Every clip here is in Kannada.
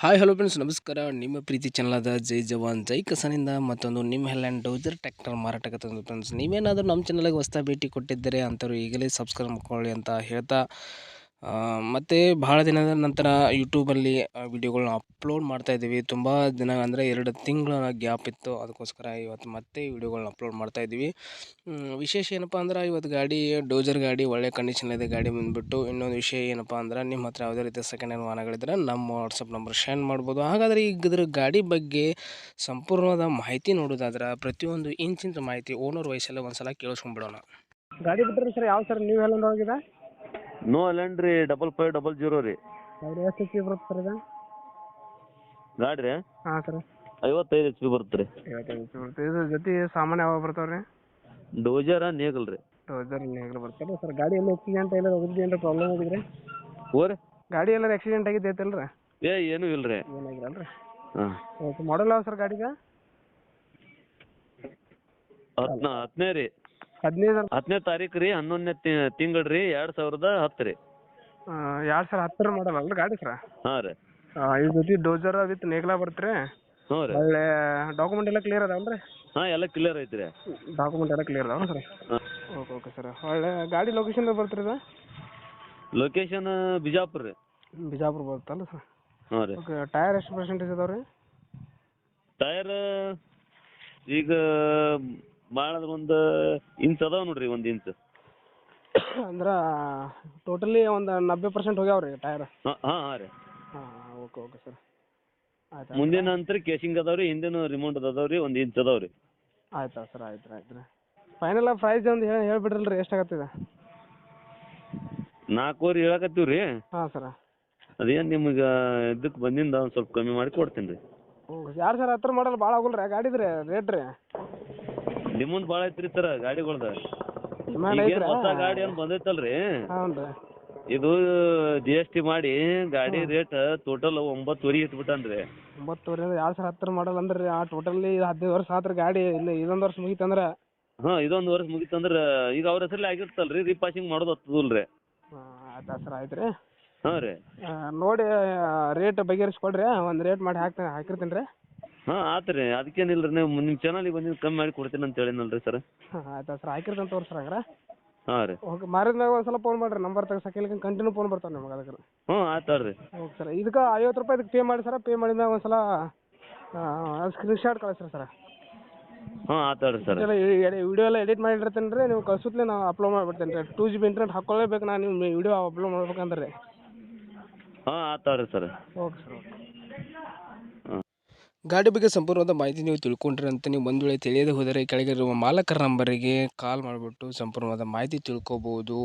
ಹಾಯ್ ಹಲೋ ಫ್ರೆಂಡ್ಸ್ ನಮಸ್ಕಾರ. ನಿಮ್ಮ ಪ್ರೀತಿ ಚಾನಲಾದ ಜೈ ಜವಾನ್, ಜೈ ಕಸನಿಂದ ಮತ್ತೊಂದು ನಿಮ್ಮ ಹೆಲ್ಯಾಂಡ್ ಡೌಜರ್ ಟ್ಯಾಕ್ಟರ್ ಮಾರಾಟಕ್ಕೆ ತಂದು ಫ್ರೆಂಡ್ಸ್ ನೀವೇನಾದರೂ ನಮ್ಮ ಚಾನಲ್ಗೆ ಹೊಸ ಭೇಟಿ ಕೊಟ್ಟಿದ್ದರೆ ಅಂಥವ್ರು ಈಗಲೇ ಸಬ್ಸ್ಕ್ರೈಬ್ ಮಾಡ್ಕೊಳ್ಳಿ ಅಂತ ಹೇಳ್ತಾ ಮತ್ತೆ ಭಾಳ ದಿನದ ನಂತರ ಯೂಟ್ಯೂಬಲ್ಲಿ ವೀಡಿಯೋಗಳನ್ನ ಅಪ್ಲೋಡ್ ಮಾಡ್ತಾ ಇದ್ದೀವಿ. ತುಂಬ ದಿನ ಅಂದರೆ ಎರಡು ತಿಂಗಳ ಗ್ಯಾಪ್ ಇತ್ತು. ಅದಕ್ಕೋಸ್ಕರ ಇವತ್ತು ಮತ್ತೆ ವೀಡಿಯೋಗಳನ್ನ ಅಪ್ಲೋಡ್ ಮಾಡ್ತಾ ಇದ್ದೀವಿ. ವಿಶೇಷ ಏನಪ್ಪ ಅಂದ್ರೆ ಇವತ್ತು ಗಾಡಿ ಡೋಜರ್ ಗಾಡಿ, ಒಳ್ಳೆ ಕಂಡೀಷನ್ ಇದೆ ಗಾಡಿ ಬಂದುಬಿಟ್ಟು. ಇನ್ನೊಂದು ವಿಷಯ ಏನಪ್ಪ ಅಂದ್ರೆ ನಿಮ್ಮ ಹತ್ರ ಯಾವುದೇ ರೀತಿಯ ಸೆಕೆಂಡ್ ಹ್ಯಾಂಡ್ ವಾಹನಗಳಿದ್ರೆ ನಮ್ಮ ವಾಟ್ಸಪ್ ನಂಬರ್ ಶೇರ್ ಮಾಡ್ಬೋದು. ಹಾಗಾದರೆ ಈಗ ಇದ್ರ ಗಾಡಿ ಬಗ್ಗೆ ಸಂಪೂರ್ಣವಾದ ಮಾಹಿತಿ ನೋಡೋದಾದ್ರೆ ಪ್ರತಿಯೊಂದು ಇಂಚಿನ ಮಾಹಿತಿ ಓನರ್ ವಯಸ್ಸೆಲ್ಲ ಒಂದ್ಸಲ ಕೇಳಿಸ್ಕೊಂಡ್ಬಿಡೋಣ. ಗಾಡಿ ಬಿಟ್ಟರೆ ಸರ್ ಯಾವ ಸರ್, ನೀವು ಎಲ್ಲ ಹೋಗಿದೆ ನೋ ಅಲ್ಲೇನು ರೀ ಡಬಲ್ ಫೈವ್ ಡಬಲ್ ಜೀರೋ ರೀ. ಎಷ್ಟು ಎಚ್ ಪಿ ಬರುತ್ತೆ ಸರ್ ಇದು? ಗಾಡಿ ರೀ? ಹಾಂ ಸರ್ ಐವತ್ತೈದು ಎಚ್ ಪಿ ಬರುತ್ತೆ ರೀ. ಐವತ್ತೈದು ಎಚ್ ಪಿ ಬರುತ್ತೆ. ಇದು ಜೊತೆ ಸಾಮಾನ್ಯ ಯಾವಾಗ ಬರ್ತಾವೆ ರೀ ಡೋಜರ ನೇಗಲ್ ರೀ ಡೋಜರ್ ಹೇಗೆ ಬರ್ತಾರೆ ಸರ್ ಗಾಡಿ ಎಲ್ಲ ಆಕ್ಸಿಡೆಂಟ್ ಎಲ್ಲ ಹೋಗಿದ್ರಿ ಏನಾರ ಪ್ರಾಬ್ಲಮ್ ಆಗಿದ್ರಿ? ಓರಿ ಗಾಡಿ ಎಲ್ಲ ಆಕ್ಸಿಡೆಂಟ್ ಆಗಿದ್ದು ಐತಲ್ಲ ರೀ ಏ ಏನೂ ಇಲ್ಲ ರೀ. ಏನಾಗಿರಲ್ಲ ರೀ ಹಾಂ. ಓಕೆ ಮಾಡಲ್ ಯಾವ ಸರ್ ಗಾಡಿಗೆ ಹತ್ನ ಹತ್ತನೇ ರೀ. ಹದಿನೈದು ಹತ್ತನೇ ತಾರೀಕು ರೀ ಹನ್ನೊಂದನೇ ತಿಂಗಳು ರೀ ಎರಡು ಸಾವಿರದ ಹತ್ತು ರೀ. ಎರಡು ಸಾವಿರ ಹತ್ತರ ಮಾಡಲ್ಲ ಅಲ್ರಿ ಗಾಡಿ ಸರ? ಹಾಂ ರೀ. ಇದ್ರ ಜೊತೆ ಡೋಜರ್ ವಿತ್ ನೇಗ್ಲಾ ಬರ್ತೀರಿ. ಹ್ಞೂ ರೀ. ಒಳ್ಳೆ ಡಾಕ್ಯುಮೆಂಟ್ ಎಲ್ಲ ಕ್ಲಿಯರ್ ಅದಾವನ್ರಿ? ಹಾಂ ಎಲ್ಲ ಕ್ಲಿಯರ್ ಐತ್ರಿ. ಡಾಕ್ಯುಮೆಂಟ್ ಎಲ್ಲ ಕ್ಲಿಯರ್ ಅದಾವ ಸರ್? ಹಾಂ. Okay okay sir. ಒಳ್ಳೆ ಗಾಡಿ ಲೊಕೇಶನ್ ಬರ್ತೀರಿ ಇದು? ಲೊಕೇಶನ್ ಬಿಜಾಪುರ ರೀ. ಬಿಜಾಪುರ ಬರುತ್ತಲ್ಲ ಸರ್? ಹಾಂ ರೀ. ಓಕೆ ಟೈರ್ ಎಷ್ಟು ಪರ್ಸೆಂಟೇಜ್ ಅದಾವೆ ರೀ ಟೈರ್ ಈಗ ಭಾಳ ಒಂದು ಇಂಚ್ ಅದಾವ ನೋಡ್ರಿ ಒಂದ್ ಇಂಚ್ ಅಂದ್ರ ಟೋಟಲಿ ಒಂದು ನಬ್ಬೆ ಪರ್ಸೆಂಟ್ ಹೋಗ್ಯಾವ ರೀ ಟೈರ್ ಹಾ ಹಾಂ ರೀ. ಹಾಂ ಓಕೆ ಓಕೆ ಸರ್ ಆಯ್ತು ಮುಂದಿನ ಅಂತ್ರ ಕೇಸಿಂಗ್ ಅದಾವ ರೀ ಹಿಂದಿನ ರಿಮೋಟ್ ಅದಾವ ರೀ ಒಂದು ಇಂಚ್ ಅದಾವ ರೀ ಆಯ್ತು ಸರ್ ಆಯ್ತು ಆಯ್ತು ರೀ. ಫೈನಲ್ ಪ್ರೈಸ್ ಒಂದು ಹೇಳಿ ಹೇಳ್ಬಿಡ್ರಲ್ಲ ಆಗತ್ತಿದೆ ಎಷ್ಟಾಗತ್ತಿದೆ ನಾಲ್ಕೂವರೆ ಹೇಳಕತ್ತೀವಿ ರೀ ಹಾಂ ಸರ್ ಅದೇನು ನಿಮಗೆ ಇದಕ್ಕೆ ಬಂದಿಂದ ಒಂದು ಸ್ವಲ್ಪ ಕಮ್ಮಿ ಮಾಡಿ ಕೊಡ್ತೀನಿ ರೀ ಯಾರು ಸರ್ ಹತ್ರ ಮಾಡಲ್ಲ ಭಾಳ ಆಗೋಲ್ಲ ರೀ ಗಾಡಿದು ರೀ ರೇಟ್ ರೀ. ಡಿಮೌಂಟ್ ಭಾಳ ಐತ್ರಿ ಸರ್ ಗಾಡಿಗಳ್ದ. ಈಗೇನ್ ಹೊಸ ಗಾಡಿ ಏನು ಬಂದೈತಲ್ರಿ? ಇದು ಜಿ ಎಸ್ ಟಿ ಮಾಡಿ ಗಾಡಿ ರೇಟ್ ಟೋಟಲ್ ಒಂಬತ್ತುವರೆ ಇಟ್ಬಿಟ್ಟನ್ರಿ. ಒಂಬತ್ತುವರೆ ಅಂದ್ರೆ ಎರಡು ಸಾವಿರ ಹತ್ತರ ಮಾಡಲ್ಲ ಅಂದ್ರೆ. ಆ ಟೋಟಲಿ ಹದಿನೈದು ವರ್ಷ ಆತ್ರಿ ಗಾಡಿ. ಇಲ್ಲ ಇದೊಂದು ವರ್ಷ ಮುಗಿತಂದ್ರ. ಹಾ ಇದೊಂದು ವರ್ಷ ಮುಗಿತಂದ್ರ ಈಗ ಅವ್ರ ಹೆಸರಲ್ಲಿ ಆಗಿರ್ತಲ್ರಿ ರೀಪಾಸಿಂಗ್ ಮಾಡೋದು ಹತ್ತದಲ್ರಿ. ಆಯ್ತು ಸರ್ ಆಯ್ತು ರೀ ಹಾಂ ರೀ. ನೋಡಿ ರೇಟ್ ಬಗೆಹರಿಸ್ಕೊಡ್ರಿ. ಒಂದು ರೇಟ್ ಮಾಡಿ ಹಾಕ್ತೀನಿ ಹಾಕಿರ್ತೀನಿ ರೀ ಹಾಂ ಆತು ರೀ ಅದಕ್ಕೇನಿಲ್ಲ ರೀ ನೀವು ನಿಮ್ಮ ಚಾನಲಿಗೆ ಬಂದಿದ್ದು ಕಮ್ಮಿ ಮಾಡಿ ಕೊಡ್ತೀನಿ ಅಂತ ಹೇಳಿನಲ್ಲ ರೀ ಸರ್ ಹಾಂ ಆಯ್ತು ಸರ್ ಹಾಕಿರ್ತೀನಿ ತೋರಿ ಸರ್ ಹಂಗಾರೆ? ಹಾಂ ರೀ. ಓಕೆ ಮಾರಿದ್ನಾಗ ಒಂದು ಸಲ ಫೋನ್ ಮಾಡ್ರಿ ನಂಬರ್ ತೆಗ್ಸಕ್ಕೆ ಕಂಟಿನ್ಯೂ ಫೋನ್ ಬರ್ತಾವೆ ನಿಮ್ಗೆ ಅದಕ್ಕೆ. ಹ್ಞೂ ಆಯ್ತು ರೀ ಓಕೆ ಸರ್ ಇದಕ್ಕೆ ಐವತ್ತು ರೂಪಾಯಿ ಇದಕ್ಕೆ ಪೇ ಮಾಡಿ ಸರ್ ಪೇ ಮಾಡಿದಾಗ ಒಂದು ಸಲ ಸ್ಕ್ರೀನ್ ಶಾಟ್ ಕಳಿಸ್ರಿ ಸರ್ ಹಾಂ ಆಯ್ತು ರೀ ಸರ್ ವಿಡಿಯೋ ಎಲ್ಲ ಎಡಿಟ್ ಮಾಡಿರ್ತೀನಿ ರೀ. ನೀವು ಕಳ್ಸುತ್ತಲೇ ನಾವು ಅಪ್ಲೋಡ್ ಮಾಡಿಬಿಡ್ತೇನೆ ರೀ ಟೂ ಜಿ ಬಿ ಇಂಟರ್ನೆಟ್ ಹಾಕ್ಕೊಳ್ಳೇಬೇಕು ನಾನು ನಿಮ್ಮ ವಿಡಿಯೋ ಅಪ್ಲೋಡ್ ಮಾಡ್ಬೇಕಂದ್ರೆ. ರೀ ಹಾಂ ಆಯ್ತು ರೀ ಸರ್ ಓಕೆ ಸರ್ ಓಕೆ. ಗಾಡಿ ಬಗ್ಗೆ ಸಂಪೂರ್ಣವಾದ ಮಾಹಿತಿ ನೀವು ತಿಳ್ಕೊಂಡ್ರಿ ಅಂತ ನೀವು ಒಂದು ವೇಳೆ ತಿಳಿಯದೆ ಹೋದರೆ ಕೆಳಗಿರುವ ಮಾಲಕರ ನಂಬರಿಗೆ ಕಾಲ್ ಮಾಡಿಬಿಟ್ಟು ಸಂಪೂರ್ಣವಾದ ಮಾಹಿತಿ ತಿಳ್ಕೊಬೋದು.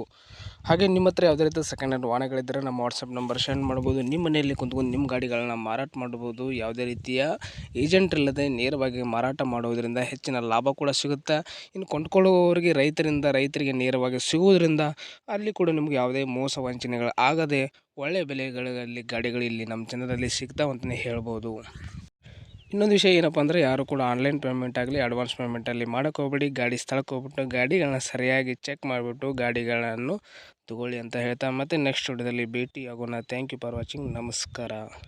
ಹಾಗೆ ನಿಮ್ಮ ಹತ್ರ ಯಾವುದೇ ರೀತಿಯ ಸೆಕೆಂಡ್ ಹ್ಯಾಂಡ್ ವಾಹನಗಳಿದ್ದರೆ ನಮ್ಮ ವಾಟ್ಸಪ್ ನಂಬರ್ ಸೆಂಡ್ ಮಾಡ್ಬೋದು. ನಿಮ್ಮ ಮನೆಯಲ್ಲಿ ಕುಂತ್ಕೊಂಡು ನಿಮ್ಮ ಗಾಡಿಗಳನ್ನ ಮಾರಾಟ ಮಾಡ್ಬೋದು. ಯಾವುದೇ ರೀತಿಯ ಏಜೆಂಟ್ ಇಲ್ಲದೆ ನೇರವಾಗಿ ಮಾರಾಟ ಮಾಡೋದರಿಂದ ಹೆಚ್ಚಿನ ಲಾಭ ಕೂಡ ಸಿಗುತ್ತೆ. ಇನ್ನು ಕೊಂಡ್ಕೊಳ್ಳುವವರಿಗೆ ರೈತರಿಂದ, ರೈತರಿಗೆ ನೇರವಾಗಿ ಸಿಗುವುದರಿಂದ ಅಲ್ಲಿ ಕೂಡ ನಿಮ್ಗೆ ಯಾವುದೇ ಮೋಸ ವಂಚನೆಗಳು ಆಗದೆ ಒಳ್ಳೆಯ ಬೆಲೆಗಳಲ್ಲಿ ಗಾಡಿಗಳು ಇಲ್ಲಿ ನಮ್ಮ ಜನರಲ್ಲಿ ಸಿಗ್ತಾವಂತಲೇ ಹೇಳ್ಬೋದು. ಇನ್ನೊಂದು ವಿಷಯ ಏನಪ್ಪ ಅಂದರೆ ಯಾರು ಕೂಡ ಆನ್ಲೈನ್ ಪೇಮೆಂಟ್ ಆಗಲಿ ಅಡ್ವಾನ್ಸ್ ಪೇಮೆಂಟ್ ಪೇಮೆಂಟಲ್ಲಿ ಮಾಡೋಕ್ಕೆ ಹೋಗ್ಬೇಡಿ. ಗಾಡಿ ಸ್ಥಳಕ್ಕೆ ಹೋಗ್ಬಿಟ್ಟು ಗಾಡಿಗಳನ್ನ ಸರಿಯಾಗಿ ಚೆಕ್ ಮಾಡಿಬಿಟ್ಟು ಗಾಡಿಗಳನ್ನು ತಗೊಳ್ಳಿ ಅಂತ ಹೇಳ್ತಾ ಮತ್ತೆ ನೆಕ್ಸ್ಟ್ ವಿಡಿಯೋದಲ್ಲಿ ಭೇಟಿ ಆಗೋಣ ಥ್ಯಾಂಕ್ ಯು ಫಾರ್ ವಾಚಿಂಗ್ ನಮಸ್ಕಾರ.